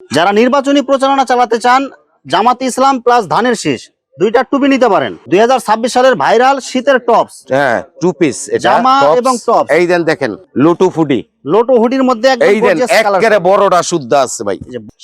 যারা নির্বাচনী প্রচারণা চালাতে চান জামাত ইসলাম প্লাস ধানের শীষ দুইটা টুপি নিতে পারেন। দুই হাজার ছাব্বিশ সালের ভাইরাল শীতের টপস। হ্যাঁ টু পিস জামা এবং টপ এই দেন দেখেন লুটু ফুডি লোটো হুডির মধ্যে এই দেন বড়টা শুদ্ধ আছে ভাই।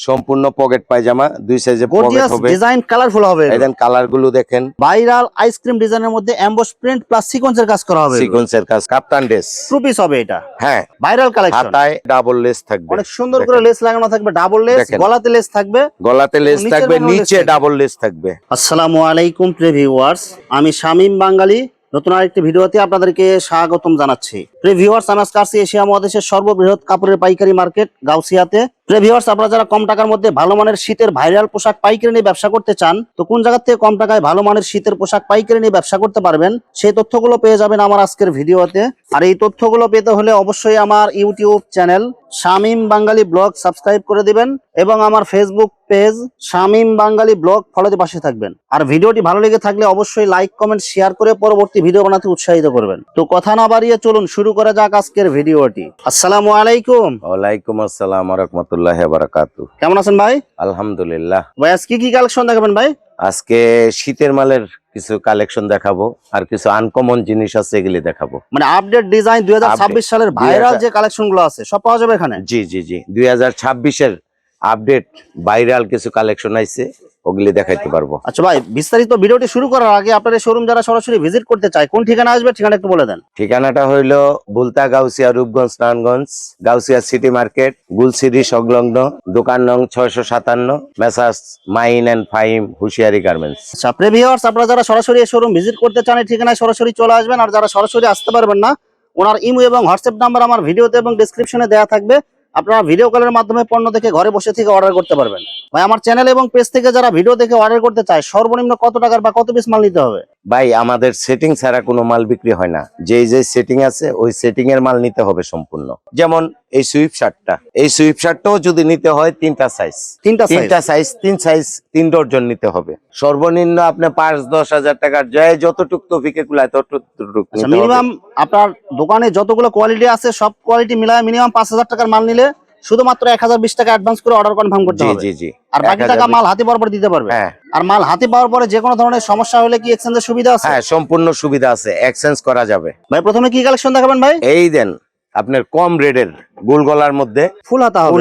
সম্পূর্ণ পকেট পায়জামা দুই সাইজে পকেট হবে। ডিজাইন কালারফুল হবে। এই দেন কালারগুলো দেখেন ভাইরাল আইসক্রিম ডিজাইনের মধ্যে এমবস প্রিন্ট প্লাস সিকোয়েন্সের কাজ করা হবে। সিকোয়েন্সের কাজ কাপ্তান ড্রেস টু পিস হবে এটা। হ্যাঁ। ভাইরাল কালেকশন হাতায় ডাবল লেস থাকবে। অনেক সুন্দর করে লেস লাগানো থাকবে ডাবল লেস গলাতে লেস থাকবে। গলাতে লেস থাকবে নিচে ডাবল লেস থাকবে। আসসালামু আলাইকুম প্রিয় ভিউয়ার্স আমি শামীম বাঙালি। নতুন আরেকটি ভিডিওতে আপনাদেরকে স্বাগতম জানাচ্ছি। প্রিয় ভিউয়ার্স আমি আজকে আসছি এশিয়া মহাদেশের সর্ববৃহৎ কাপড়ের পাইকারি মার্কেট গাউসিয়াতে। ভিউয়ার্স আপনারা যারা কম টাকার মধ্যে ভালো মানের শীতের ভাইরাল পোশাক পাইকারি নিয়ে ব্যবসা করতে চান, তো কোন থেকে কম টাকায় ভালো মানের শীতের পোশাক পাইকারি নিয়ে ব্যবসা করতে পারবেন, সেই তথ্যগুলো পেয়ে যাবেন আমার আজকের ভিডিওতে। আর এই তথ্যগুলো পেতে হলে অবশ্যই আমার YouTube channel Shamim Bangali vlog subscribe করে দিবেন এবং আমার Facebook page Shamim Bangali vlog ফলোতে পাশে থাকবেন। আর ভিডিওটি ভালো লেগে থাকলে অবশ্যই লাইক কমেন্ট শেয়ার করে পরবর্তী ভিডিও বানাতে উৎসাহিত করবেন। তো কথা না বাড়িয়ে চলুন শুরু করা যাক আজকের ভিডিওটি। আসসালামু আলাইকুম। আসসালাম বারাকাতু কেমন আছেন ভাই? আলহামদুলিল্লাহ। ভাই কি কি কালেকশন দেখাবেন ভাই? আজকে শীতের মালের কিছু কালেকশন দেখাবো আর কিছু আনকমন জিনিস আছে এগুলি দেখাবো। মানে আপডেট ডিজাইন দুই হাজার ছাব্বিশ সালের ভাইরাল যে কালেকশনগুলো আছে সব পাওয়া যাবে এখানে? জি জি জি। দুই হাজার ছাব্বিশের আপডেট ভাইরাল কিছু কালেকশন আইছে ওগুলি দেখাইতে পারব। আচ্ছা ভাই বিস্তারিত ভিডিওটি শুরু করার আগে আপনার শোরুম যারা সরাসরি ভিজিট করতে চায় কোন ঠিকানা আসবে ঠিকানা একটু বলে দেন। ঠিকানাটা হইল বুলতা গাউসিয়া রূপগঞ্জ নারায়ণগঞ্জ গাউসিয়া সিটি মার্কেট গুলসিরি সংলগ্ন দোকান নং ছয়শো সাতান্ন messrs Main and Faim Hushiyari garments. আচ্ছা প্রেভিয়ার্স আপনারা যারা সরাসরি শোরুম ভিজিট করতে চান এই ঠিকানায় সরাসরি চলে আসবেন আর যারা সরাসরি আসতে পারবেন না ওনার ইমো এবং হোয়াটসঅ্যাপ নাম্বার আমার ভিডিওতে এবং ডিসক্রিপশনে দেওয়া থাকবে। আপনারা ভিডিও কলের মাধ্যমে পণ্য দেখে ঘরে বসে থেকে অর্ডার করতে পারবেন। ভাই, আমার চ্যানেল এবং পেজ থেকে যারা ভিডিও দেখে অর্ডার করতে চায়, সর্বনিম্ন কত টাকার বা কত পিস মাল নিতে হবে? ভাই আমাদের সেটিং ছাড়া কোনো মাল বিক্রি হয় না। যেই যে সেটিং আছে ওই সেটিং এর মাল নিতে হবে সম্পূর্ণ। যেমন এই সুইপ শার্টটা। এই সুইপ শার্টটাও যদি নিতে হয় তিনটা সাইজ তিনটা তিনটা সাইজ তিন সাইজ তিন ডর্জন নিতে হবে। সর্বনিম্ন আপনি পাঁচ দশ হাজার টাকার জয় যতটুক তফিকে কুলায় ততটুক আচ্ছা। মিনিমাম আপনার দোকানে যতগুলো কোয়ালিটি আছে সব কোয়ালিটি মিলায় মিনিমাম পাঁচ হাজার টাকার মাল নিলে শুধুমাত্র এক হাজার বিশ টাকা অ্যাডভান্স করে অর্ডার কনফার্ম করতে হবে। জি জি। আর বাকি টাকা মাল হাতে পাওয়ার পরে দিতে পারবে। হ্যাঁ। আর মাল হাতে পাওয়ার পরে যে কোনো ধরনের সমস্যা হলে কি এক্সচেঞ্জের সুবিধা আছে? হ্যাঁ সম্পূর্ণ সুবিধা আছে। এক্সচেঞ্জ করা যাবে। ভাই প্রথমে কি কালেকশন দেখাবেন ভাই? এই দেন আপনার কম রেডের গোল গলার মধ্যে ফুল হাতা হবে।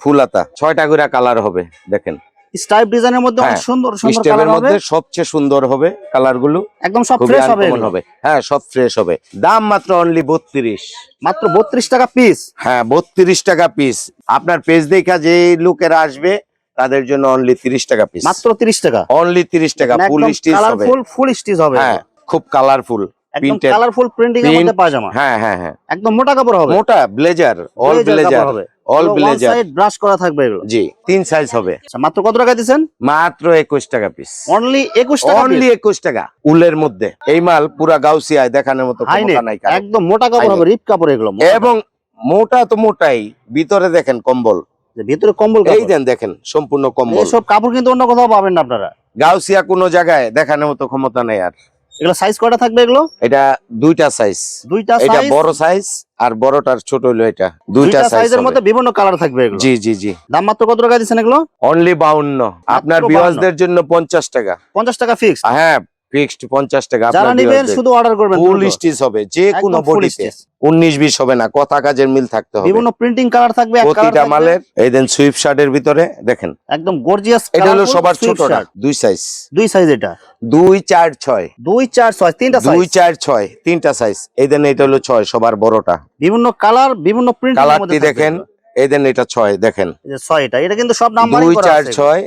ফুল হাতা। ছয়টা করে কালার হবে দেখেন। স্টাইপ ডিজাইনের মধ্যে অনেক হ্যাঁ, সুন্দর সুন্দর কালার হবে। সবচেয়ে সুন্দর হবে কালারগুলো একদম সব ফ্রেশ হবে হবে। হ্যাঁ সব ফ্রেশ হবে। দাম মাত্র অনলি বত্রিশ। মাত্র বত্রিশ টাকা পিস হ্যাঁ বত্রিশ টাকা পিস আপনার পেজ দেখা যে লোকেরা আসবে তাদের জন্য অনলি তিরিশ টাকা পিস মাত্র তিরিশ টাকা। অনলি তিরিশ টাকা মানে ফুল একদম স্টিচ হবে। কালারফুল ফুল স্টিচ হবে। হ্যাঁ খুব কালারফুল একদম কালারফুল প্রিন্টিং এর মধ্যে পায়জামা। হ্যাঁ হ্যাঁ হ্যাঁ। একদম মোটা কাপড় হবে। মোটা ব্লেজার অল ব্লেজার হবে। অল ব্লেজার সাইড ব্রাশ করা থাকবে এগুলো? জি তিন সাইজ হবে। আচ্ছা মাত্র কত টাকা দিচ্ছেন মাত্র একুশ টাকা পিস অনলি একুশ টাকা অনলি একুশ টাকা উলের মধ্যে। এই মাল পুরা গাউসিয়ায় দেখানোর মতো ক্ষমতা নাই একদম মোটা কাপড় হবে রিপ কাপড় এগুলো এবং মোটা তো মোটাই ভিতরে দেখেন কম্বল। ভিতরে কম্বল এই দেন দেখেন সম্পূর্ণ কম্বল। এইসব কাপড় কিন্তু অন্য কোথাও পাবেন না আপনারা। গাউসিয়া কোনো জায়গায় দেখানোর মতো ক্ষমতা নেই আর। এগুলো সাইজ কয়টা থাকবে এগুলো? এটা দুইটা সাইজ দুইটা এটা বড় সাইজ আর বড়টার ছোট হইল এটা। দুইটা সাইজের মধ্যে বিভিন্ন কালার থাকবে এগুলো? জি জি জি। দাম মাত্র কত টাকা দিচ্ছেন এগুলো? অনলি বাউন্ন। আপনার 52 জন্য পঞ্চাশ টাকা। পঞ্চাশ টাকা ফিক্স হ্যাঁ ফিক্সড পঞ্চাশ টাকা যারা নিবেন শুধু অর্ডার করবেন ফুল স্টিচ হবে যে কোনো বডিতে stitch। উনিশ বিশ হবে না কথা কাজের মিল থাকতে হবে। বিভিন্ন প্রিন্টিং কালার থাকবে প্রতিটা মালের এই দেন সুইপ শার্টের ভিতরে দেখেন। একদম গর্জিয়াস এটা হলো সবার ছোটটা দুই সাইজ দুই সাইজ এটা। দুই চার ছয়। দুই চার ছয় তিনটা দুই সাইজ চার ছয় তিনটা সাইজ এই দেন এটা হলো ছয় সবার বড়টা। বিভিন্ন কালার বিভিন্ন প্রিন্ট কালারটি দেখেন এই দেন এটা ছয় দেখেন। ছয় এটা এটা কিন্তু সব নাম্বার দুই চার ছয়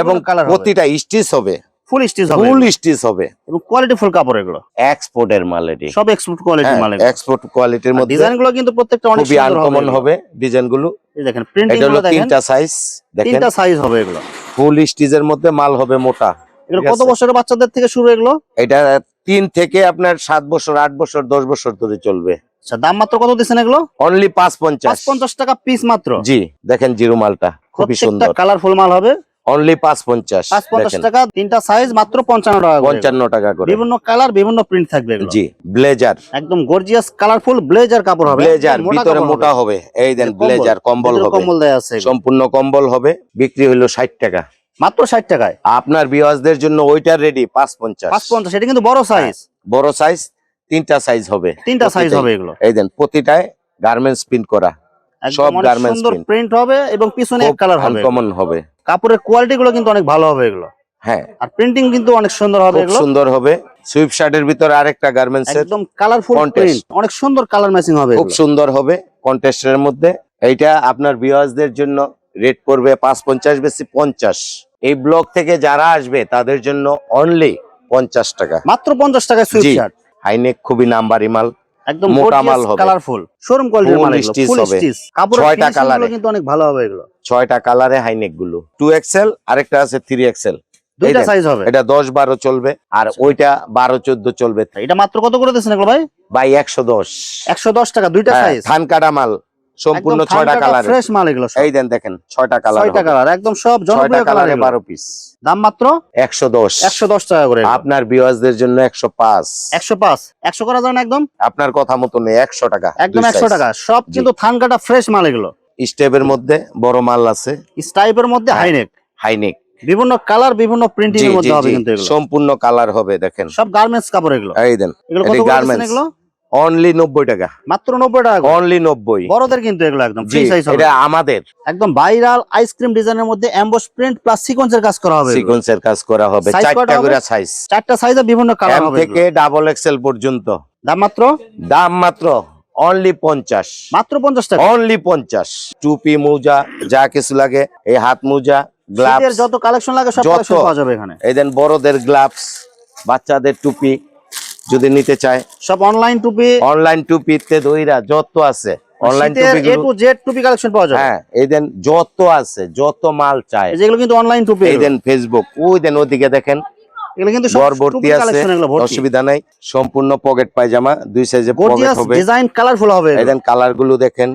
এবং প্রতিটা স্টিচ হবে। ফুল স্টিচ হবে। ফুল স্টিচ হবে। এবং কোয়ালিটি ফুল কাপড় এগুলো। এক্সপোর্টের মাল এটি। সব এক্সপোর্ট মাল এক্সপোর্ট কোয়ালিটির মধ্যে কিন্তু প্রত্যেকটা অনেক সুন্দর আনকমন হবে হবে গুলো এই দেখেন প্রিন্টিংগুলো দেখেন। তিনটা সাইজ দেখেন। তিনটা সাইজ হবে এগুলো। ফুল স্টিচের মধ্যে মাল হবে মোটা। এগুলো কত বছরের বাচ্চাদের থেকে শুরু এগুলো? এটা তিন থেকে আপনার সাত বছর আট বছর দশ বছর ধরে চলবে। আচ্ছা দাম মাত্র কত দিচ্ছেন এগুলো? অনলি পাঁচ পঞ্চাশ। পঞ্চাশ টাকা পিস মাত্র। জি দেখেন জিরো মালটা। খুবই সুন্দর। কালারফুল মাল হবে। অনলি পাঁচ পঞ্চাশ পাঁচ পঞ্চাশ টাকা তিনটা সাইজ মাত্র পঞ্চান্ন টাকা পঞ্চান্ন টাকা করে। বিভিন্ন কালার বিভিন্ন প্রিন্ট থাকবে জি ব্লেজার একদম গর্জিয়াস কালারফুল ব্লেজার কাপড় হবে। ব্লেজার ভিতরে মোটা হবে। এই দেন ব্লেজার কম্বল হবে। কম্বল দেয়া আছে সম্পূর্ণ কম্বল হবে বিক্রি হলো ষাট টাকা। মাত্র ষাট টাকায়। আপনার বিওয়াজদের জন্য ওইটা রেডি পাঁচ পঞ্চাশ পাঁচ পঞ্চাশ এটা কিন্তু বড় সাইজ বড় সাইজ তিনটা সাইজ হবে। তিনটা সাইজ হবে এগুলো। এই দেন প্রতিটায় গার্মেন্টস প্রিন্ট করা। সব অনেক garments সুন্দর প্রিন্ট হবে এবং পিছনে এক কালার হবে। আনকমন হবে। কাপড়ের কোয়ালিটি গুলো কিন্তু অনেক ভালো হবে এগুলো। হ্যাঁ। আর প্রিন্টিং কিন্তু অনেক সুন্দর হবে এগুলো। সুন্দর হবে। সুইপ শার্টের ভিতরে আরেকটা গার্মেন্টস একদম কালারফুল প্রিন্ট অনেক সুন্দর কালার ম্যাচিং হবে খুব সুন্দর হবে কন্টেস্টের মধ্যে। এইটা আপনার ভিউয়ার্সদের জন্য রেট পড়বে পাঁচ পঞ্চাশ বেশি পঞ্চাশ। এই ব্লক থেকে যারা আসবে তাদের জন্য অনলি পঞ্চাশ টাকা। মাত্র পঞ্চাশ টাকায় সুইট জি। শার্ট হাইনেক খুবই নাম্বারি মাল। একদম মোটা মাল হবে। কালারফুল শোরুম কোয়ালিটির মাল এগুলো ফুল স্টিচ কাপড় ছয়টা colour-এ। কিন্তু অনেক ভালো হবে এগুলো। ছয়টা কালারে হাইনেকগুলো। টু এক্সেল আরেকটা আছে থ্রি এক্সেল দুইটা সাইজ হবে। এটা দশ বারো চলবে আর ওইটা বারো চোদ্দ চলবে। এটা মাত্র কত করে দিচ্ছেন এগুলো ভাই? বাই একশো দশ। একশো দশ টাকা দুইটা সাইজ ধান কাটা মাল। সম্পূর্ণ ছয়টা কালারে ফ্রেশ মাল এগুলো এই দেন দেখেন ছয়টা কালার ছয়টা কালার একদম সব জনপ্রিয় কালার কালারে বারো পিস দাম মাত্র? একশো দশ। একশো দশ টাকা করে। আপনার বিওয়াজদের জন্য একশো পাঁচ। একশো পাঁচ। একশো করা যায় না একদম? আপনার কথা মতো নেই একশো টাকা একদম একশো টাকা। সব কিন্তু থান কাটা ফ্রেশ মাল এগুলো। স্টেপের মধ্যে বড় মাল আছে। স্টাইপের মধ্যে হ্যাঁ। হাইনেক হাইনেক বিভিন্ন কালার বিভিন্ন প্রিন্টিং এর মধ্যে হবে কিন্তু এগুলো। সম্পূর্ণ কালার হবে দেখেন। সব গার্মেন্টস কাপড় এগুলো। এই দেন এগুলো কত garments। এগুলো? অনলি নব্বই টাকা। মাত্র নব্বই টাকা অনলি নব্বই। বড়দের কিন্তু এগুলো একদম ফ্রি সাইজ এটা আমাদের। একদম ভাইরাল আইসক্রিম ডিজাইনের মধ্যে এমবস প্রিন্ট প্লাস সিকোয়েন্সের কাজ করা হবে। সিকোয়েন্সের কাজ করা হবে। চারটা করে সাইজ চারটা সাইজে বিভিন্ন কালার হবে থেকে ডাবল এক্সেল পর্যন্ত। দাম মাত্র? দাম মাত্র অনলি পঞ্চাশ। মাত্র পঞ্চাশ টাকা। অনলি পঞ্চাশ। টুপি মোজা যা কিছু লাগে এই হাত মোজা গ্লাভস যত কালেকশন লাগে সব। কালেকশন পাওয়া যাবে এখানে। এই দেন বড়দের গ্লাভস বাচ্চাদের টুপি যদি নিতে চায়। সব অনলাইন টুপি। অনলাইন টুপিতে দইরা যত আছে অনলাইন টুপি এ টু জেড টুপি কালেকশন পাওয়া যাবে। হ্যাঁ এই দেন যত আছে যত মাল চায়। যেগুলো কিন্তু অনলাইন টুপি এই দেন ফেসবুক ওই দেন ওদিকে দেখেন। এগুলো কিন্তু সব ভর্তি আছে কালেকশন এগুলো ভর্তি। অসুবিধা নাই সম্পূর্ণ পকেট পায়জামা দুই সাইজে পকেট হবে। ডিজাইন কালারফুল হবে এই দেন কালারগুলো দেখেন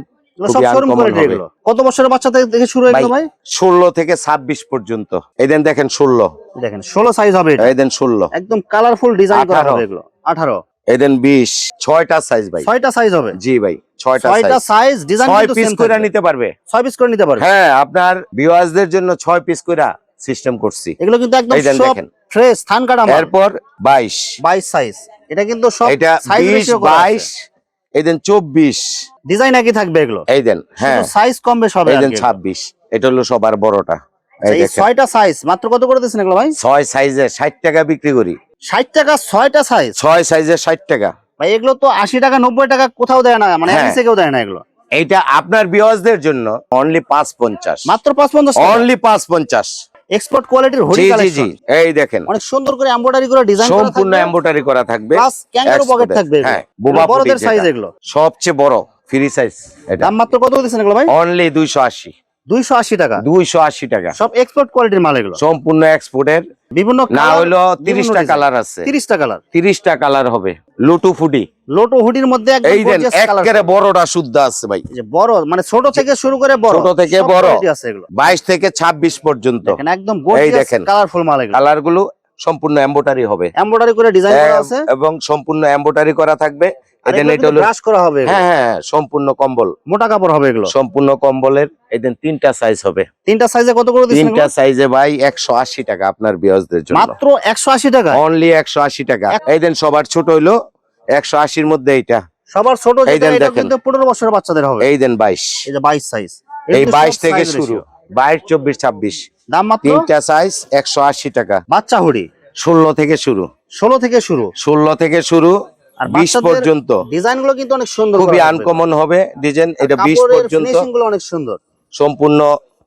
কত বছরের বাচ্চা থেকে শুরু হয়ে ভাই ষোলো থেকে ছাব্বিশ পর্যন্ত। এই দেন দেখেন ষোলো। দেখেন ষোলো সাইজ হবে এই দেন ষোলো। একদম কালারফুল ডিজাইন করা হবে এগুলো। আঠারো। এই দেন বিশ। ছয়টা সাইজ ভাই। ছয়টা সাইজ হবে। জি ভাই ছয়টা ছয়টা সাইজ ডিজাইন ছয় কিন্তু পিস করে নিতে পারবে। ছয় পিস করে নিতে পারবে। হ্যাঁ আপনার ভিউয়ার্সদের জন্য ছয় পিস করে সিস্টেম করছি। এগুলো কিন্তু একদম সব ফ্রেশ থান কাটা মাল। এরপর বাইশ। 22 সাইজ এটা কিন্তু সব এটা সাইজ বিশ রেশিও করা বাইশ এই দেন চব্বিশ। ডিজাইন একই থাকবে এগুলো। এই দেন হ্যাঁ। সাইজ কম বেশ হবে এই আর দেন কি। এগুলো। ছাব্বিশ। এটা হলো সবার বড়টা। এই এই ছয়টা সাইজ মাত্র কত করে দিচ্ছেন এগুলো ভাই? ছয় সাইজে ষাট টাকা বিক্রি করি। ষাট টাকা ছয়টা সাইজ ছয় সাইজে ষাট টাকা। ভাই এগুলো তো আশি টাকা নব্বই টাকা কোথাও দেয় না মানে হ্যাঁ। কেউ দেয় না এগুলো। এইটা আপনার বিওয়াজদের জন্য অনলি পাঁচ পঞ্চাশ মাত্র পাঁচ পঞ্চাশ অনলি পাঁচ পঞ্চাশ এক্সপোর্ট কোয়ালিটির হুডি জি জি জি। কালেকশন এই দেখেন। অনেক সুন্দর করে এমব্রয়ডারি করে ডিজাইন করা সম্পূর্ণ থাকবে। এম্বোটারি করা থাকবে। Plus kangaroo pocket. থাকবে হ্যাঁ বোবা বড়দের পটি সাইজ যেটা। এগুলো। সবচেয়ে বড় ফ্রি সাইজ এটা। দাম মাত্র কত দিচ্ছেন এগুলো ভাই? অনলি দুইশো আশি। দুইশো আশি টাকা। দুইশো আশি টাকা। সব এক্সপোর্ট কোয়ালিটির মাল এগুলো। সম্পূর্ণ এক্সপোর্টের বিভিন্ন না তিরিশটা কালার আছে। তিরিশটা কালার তিরিশটা কালার হবে। লুটু ফুডি লোটো হুডির মধ্যে একদম এই দেন একেবারে বড়টা শুদ্ধ আছে ভাই। বড় মানে ছোট থেকে শুরু করে বড়। ছোট থেকে বড়। আছে এগুলো। বাইশ থেকে ছাব্বিশ পর্যন্ত। একদম এই দেখেন। কালারফুল মাল এগুলো। সম্পূর্ণ এম্বোটারি হবে। এমব্রয়ডারি করে ডিজাইন করা আছে। এবং সম্পূর্ণ এম্বোটারি করা থাকবে। এদেন এটা হলো ব্রাশ করা হবে হ্যাঁ হ্যাঁ সম্পূর্ণ কম্বল। মোটা কাপড় হবে এগুলো। সম্পূর্ণ কম্বলের এদিন তিনটা সাইজ হবে। তিনটা সাইজে কত করে দিচ্ছেন তিনটা সাইজে ভাই একশো আশি টাকা আপনার বিয়াজদের জন্য। মাত্র একশো আশি টাকা? অনলি একশো আশি টাকা। এই দেন সবার ছোট হইল একশো আশির মধ্যে এইটা। সবার ছোট এই যেটা এটা কিন্তু পনেরো বছরের বাচ্চাদের হবে। এই দেন বাইশ। এই যে বাইশ সাইজ এই বাইশ থেকে শুরু। বাইশ চব্বিশ ছাব্বিশ। দাম মাত্র? তিনটা সাইজ একশো আশি টাকা। বাচ্চা হুডি। ষোলো থেকে শুরু। ষোলো থেকে শুরু। ষোলো থেকে শুরু আর পর্যন্ত। কিন্তু অনেক সুন্দর খুবই হবে। আনকমন হবে। ডিজাইন এটা বিশ কাপড়ের পর্যন্ত। finishing গুলো অনেক সুন্দর। সম্পূর্ণ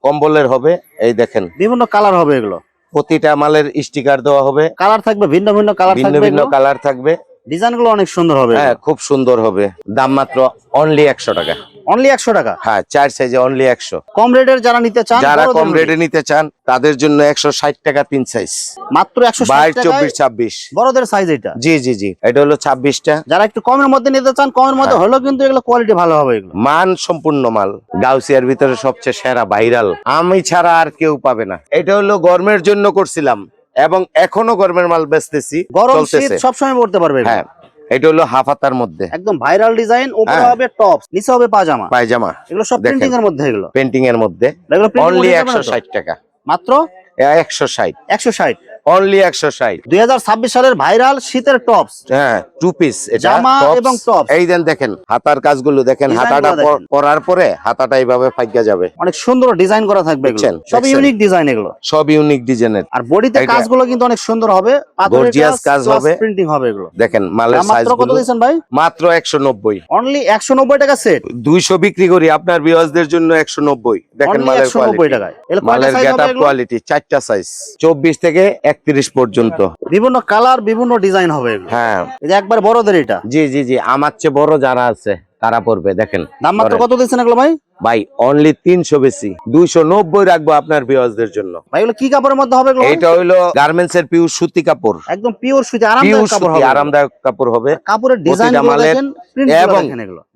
কম্বলের হবে এই দেখেন। বিভিন্ন কালার হবে এগুলো। প্রতিটা মালের স্টিকার দেওয়া হবে। কালার থাকবে ভিন্ন ভিন্ন কালার ভিন্ন থাকবে ভিন্ন কালার থাকবে। ডিজাইনগুলো অনেক সুন্দর হবে হ্যাঁ খুব সুন্দর হবে। দাম মাত্র অনলি একশো টাকা। অনলি একশো টাকা? হ্যাঁ চার সাইজে অনলি একশো। কম রেটের যারা নিতে চান যারা কম। রেটে নিতে চান তাদের জন্য একশো ষাট টাকা তিন সাইজ মাত্র একশো বাইশ চব্বিশ ছাব্বিশ। বড়দের সাইজ এটা। জি জি জি এটা হলো ছাব্বিশটা। যারা একটু কমের মধ্যে নিতে চান কমের মধ্যে হ্যাঁ। হলেও কিন্তু এগুলো কোয়ালিটি ভালো হবে এগুলো। মান সম্পূর্ণ মাল। গাউসিয়ার ভিতরে সবচেয়ে সেরা ভাইরাল আমি ছাড়া আর কেউ পাবে না। এটা হলো গরমের জন্য করছিলাম এবং এখনও গরমের মাল বেচতেছি গরম শীত সবসময় পড়তে পারবে হ্যাঁ। এটা হলো হাফ হাতার মধ্যে। একদম ভাইরাল ডিজাইন উপরে হ্যাঁ। হবে টপ নিচে হবে পাজামা। পায়জামা। এগুলো সব। প্রিন্টিং এর মধ্যে এগুলো। প্রিন্টিং এর মধ্যে। অনলি মধ্যে একশো যাবে না তো? ষাট টাকা। মাত্র? একশো ষাট। একশো ষাট। অনলি একশো ষাট। দুই সালের ভাইরাল শীতের টপস। হ্যাঁ টু পিস জামা এবং tops। এই দেন দেখেন হাতার কাজগুলো দেখেন হাতাটা পরার পরে হাতাটা এইভাবে ফাইকা যাবে। অনেক সুন্দর ডিজাইন করা থাকবে সব ইউনিক ডিজাইন এগুলো। সব ইউনিক ডিজাইনের আর বডিতে কাজগুলো কিন্তু অনেক সুন্দর হবে। Gorgeous কাজ হবে। প্রিন্টিং হবে এগুলো। দেখেন মালের সাইজ কত দিয়েছেন ভাই? মাত্র একশো নব্বই। অনলি একশো নব্বই টাকা সেট দুইশো বিক্রি করি আপনার বিওয়াজদের জন্য একশো নব্বই। দেখেন অনলি মালের কোয়ালিটি মালের size গেট হবে আপ এগুলো? কোয়ালিটি চারটা সাইজ চব্বিশ থেকে একত্রিশ পর্যন্ত। বিভিন্ন কালার বিভিন্ন ডিজাইন হবে হ্যাঁ। একবার বড়দের এটা? জি জি জি। আমার চেয়ে বড় যারা আছে তারা পড়বে দেখেন। দাম মাত্র কত দিচ্ছেন এগুলো ভাই? ভাই অনলি তিনশো বেশি। দুইশো নব্বই রাখব আপনার বিওয়াজদের জন্য। ভাই এগুলো কি কাপড়ের মধ্যে হবে এটা হইল গার্মেন্টস এর পিউর সুতি কাপড়। একদম পিওর সুতি আরামদায়ক কাপড় হবে। আরামদায়ক কাপড় হবে। কাপড়ের ডিজাইন মালের দেখেন এবং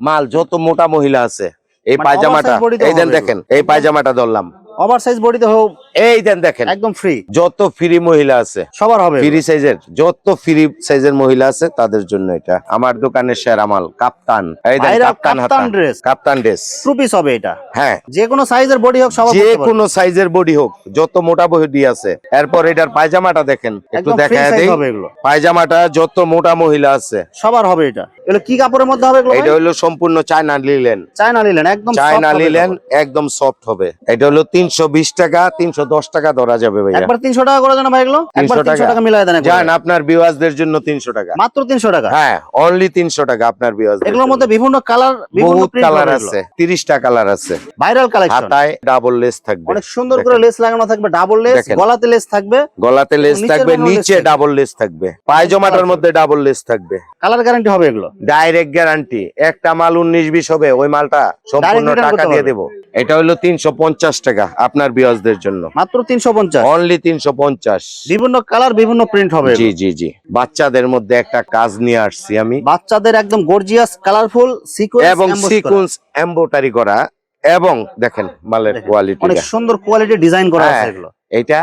মাল যত মোটা মহিলা আছে এই মানে পায়জামাটা এই দেখেন এই পায়জামাটা ধরলাম। ওভার সাইজ বডিতে হোক এই দেন দেখেন। একদম ফ্রি যত ফ্রি মহিলা আছে সবার হবে ফ্রি সাইজের যত ফ্রি সাইজের মহিলা আছে তাদের জন্য এটা। আমার দোকানের সেরা মাল কাপ্তান। এই দেন kaftan dress kaftan dress two piece হবে এটা। হ্যাঁ। যে কোনো সাইজের বডি হোক সবার যে কোনো সাইজের বডি হোক যত মোটা বডি আছে। এরপর এটার পায়জামাটা দেখেন একটু একদম ফ্রি দেখা সাইজ দেই। পায়জামাটা যত মোটা মহিলা আছে। সবার হবে এটা। এগুলো কি কাপড়ের মধ্যে হবে এগুলো এটা হলো সম্পূর্ণ চায়না লিলেন চায়না নিলেন একদম চায়না লিলেন একদম সফট হবে। এটা হলো তিনশো বিশ টাকা তিনশো দশ টাকা ধরা যাবে ভাইয়া। একবার তিনশো টাকা করে দেন ভাই এগুলো একবার 300 তিনশো টাকা। মিলাই দেন। যান আপনার বিওয়াজদের জন্য তিনশো টাকা। মাত্র তিনশো টাকা? হ্যাঁ অনলি তিনশো টাকা আপনার বিওয়াজ এগুলোর মধ্যে বিভিন্ন কালার বিভিন্ন বহুত কালার আছে তিরিশটা কালার আছে। ভাইরাল কালেকশন হাতায় ডাবল লেস থাকবে। অনেক সুন্দর করে লেস লাগানো থাকবে ডাবল লেস গলাতে লেস থাকবে। গলাতে লেস থাকবে নিচে ডাবল লেস থাকবে। পায়জামাটার মধ্যে ডাবল লেস থাকবে। কালার গ্যারান্টি হবে এগুলো। ডাইরেক্ট গ্যারান্টি একটা মাল উনিশ বিশ হবে ওই মালটা সম্পূর্ণ টাকা দিয়ে। দেবো। এটা হলো তিনশো পঞ্চাশ টাকা। আপনার বিয়াজদের জন্য। মাত্র তিনশো পঞ্চাশ। অনলি তিনশো পঞ্চাশ। বিভিন্ন কালার বিভিন্ন প্রিন্ট হবে। জি জি জি। বাচ্চাদের মধ্যে একটা কাজ নিয়ে আসছি আমি। বাচ্চাদের একদম গর্জিয়াস কালারফুল সিকোয়েন্স এবং সিকুয়েন্স এমব্রয়ডারি করা এবং দেখেন মালের কোয়ালিটি অনেক সুন্দর কোয়ালিটি ডিজাইন করা আছে হ্যাঁ। এগুলো। এটা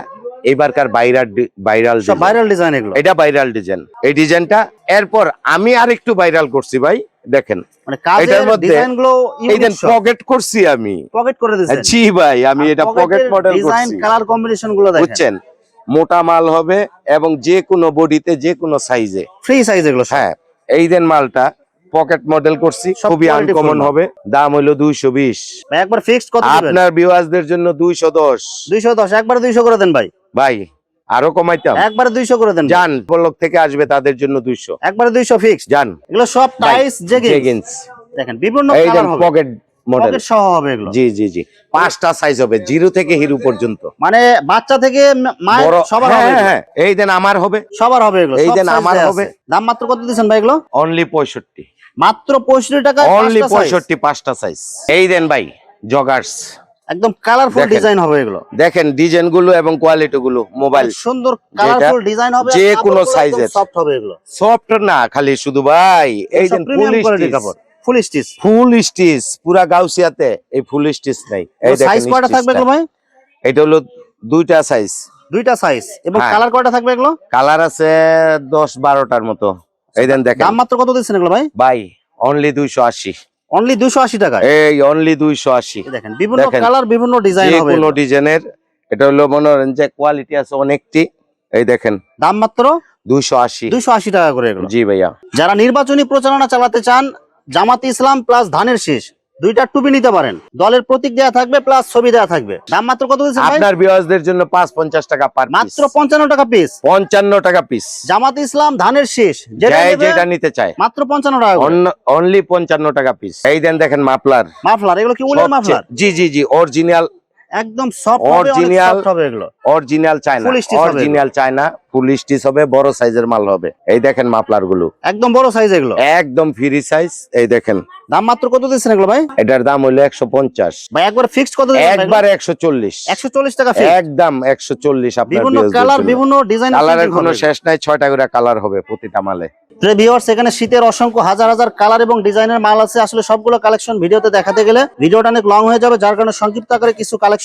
এবারকার ভাইরাল ভাইরাল ভাইরাল ডিজাইন এগুলো। এটা ভাইরাল ডিজাইন এই ডিজাইনটা এরপর আমি আরেকটু ভাইরাল করছি ভাই। দেখেন মানে পকেট করছি আমি। পকেট করে জি ভাই আমি এটা পকেট মডেল করছি। কালার কম্বিনেশনগুলো বুঝছেন? মোটা মাল হবে এবং যে কোনো বডিতে যে কোনো সাইজে ফ্রি সাইজ এগুলো। হ্যাঁ এই দেন মালটা পকেট মডেল করছি খুবই আনকমন হবে। দাম হইল দুইশো বিশ। একবার ফিক্সড আপনার বিওয়াজদের জন্য দুইশো দশ। 210 একবার 200 করে দেন ভাই। ভাই আরও কমাইতাম। একবারে 200 করে দেন যান পলক থেকে আসবে তাদের জন্য দুইশো। একবারে দুইশো ফিক্স যান। এগুলো সব টাইস জেগিন্স দেখেন বিভিন্ন পকেট মডেল সহ হবে এগুলো। জি জি জি। পাঁচটা সাইজ হবে জিরো থেকে হিরো পর্যন্ত। মানে বাচ্চা থেকে মায়ের সবার হ্যাঁ হবে হ্যাঁ এই দেন আমার হবে। সবার হবে এগুলো। এই দেন আমার হবে। দাম মাত্র কত দিবেন ভাই এগুলো? অনলি পঁয়ষট্টি। মাত্র 65 টাকা অনলি পঁয়ষট্টি পাঁচটা সাইজ এই দেন ভাই জগার্স একদম কালারফুল ডিজাইন হবে এগুলো। দেখেন ডিজাইনগুলো এবং কোয়ালিটি গুলো মোবাইল সুন্দর কালারফুল ডিজাইন হবে যে কোনো size-এর। সফট হবে এগুলো। সফট না খালি শুধু ভাই এই যে ফুল কাপড় ফুল স্টিচ ফুল স্টিচ পুরা গাউসিয়াতে এই ফুল স্টিচ নাই। এই সাইজ কয়টা থাকবে এগুলো ভাই? এটা হলো দুইটা সাইজ দুইটা সাইজ এবং হ্যাঁ। কালার কয়টা থাকবে এগুলো? কালার আছে দশ বারোটার মতো। এই দেন দেখেন। দাম মাত্র কত দিচ্ছেন এগুলো ভাই? ভাই অনলি দুইশো আশি। অনলি 280 টাকা এই অনলি দুইশো আশি। দেখেন বিভিন্ন। কালার বিভিন্ন ডিজাইন হবে কোনো। ডিজাইনের এটা হলো মনে করেন যে কোয়ালিটি আছে অনেকটি। এই দেখেন দাম মাত্র? দুইশো আশি। 280 টাকা করে এগুলো। জি ভাইয়া। যারা নির্বাচনী প্রচারণা চালাতে চান জামাত ইসলাম প্লাস ধানের শীষ। দুইটা টুপি নিতে পারেন। দলের প্রতীক দেওয়া থাকবে প্লাস ছবি দেওয়া থাকবে। দাম মাত্র কত আপনার বিওয়াজদের জন্য পাঁচ পঞ্চাশ টাকা পার মাত্র পঞ্চান্ন টাকা পিস পঞ্চান্ন টাকা পিস জামাত ইসলাম ধানের শেষ। যেটা নিতে চায়। মাত্র পঞ্চান্ন টাকা অনলি পঞ্চান্ন টাকা পিস এই দেন দেখেন মাফলার। মাফলার এগুলো কি উলের মাফলার? জি জি জি অরিজিনাল একদম সফট অনেক Original- সফট হবে এগুলো। Original China original China full stitch হবে বড় সাইজের মাল হবে। এই দেখেন মাপলারগুলো একদম বড় সাইজ এগুলো। একদম ফ্রি সাইজ এই দেখেন। দাম মাত্র কত দিচ্ছেন এগুলো ভাই? এটার দাম হইল একশো পঞ্চাশ। ভাই একবার ফিক্সড কত একবার একশো চল্লিশ। একশো চল্লিশ টাকা ফিক্স একদম একশো চল্লিশ আপনার বিভিন্ন কালার বিভিন্ন ডিজাইন কালারের কোনো শেষ নাই ছয়টা করে কালার হবে প্রতিটা মালে। ভিউয়ার্স এখানে শীতের অসংখ্য হাজার হাজার কালার এবং ডিজাইনের মাল আছে। আসলে সবগুলো কালেকশন ভিডিওতে দেখাতে গেলে ভিডিওটা অনেক লং হয়ে যাবে। যার কারণে সংক্ষিপ্ত আকারে কিছু কালেকশন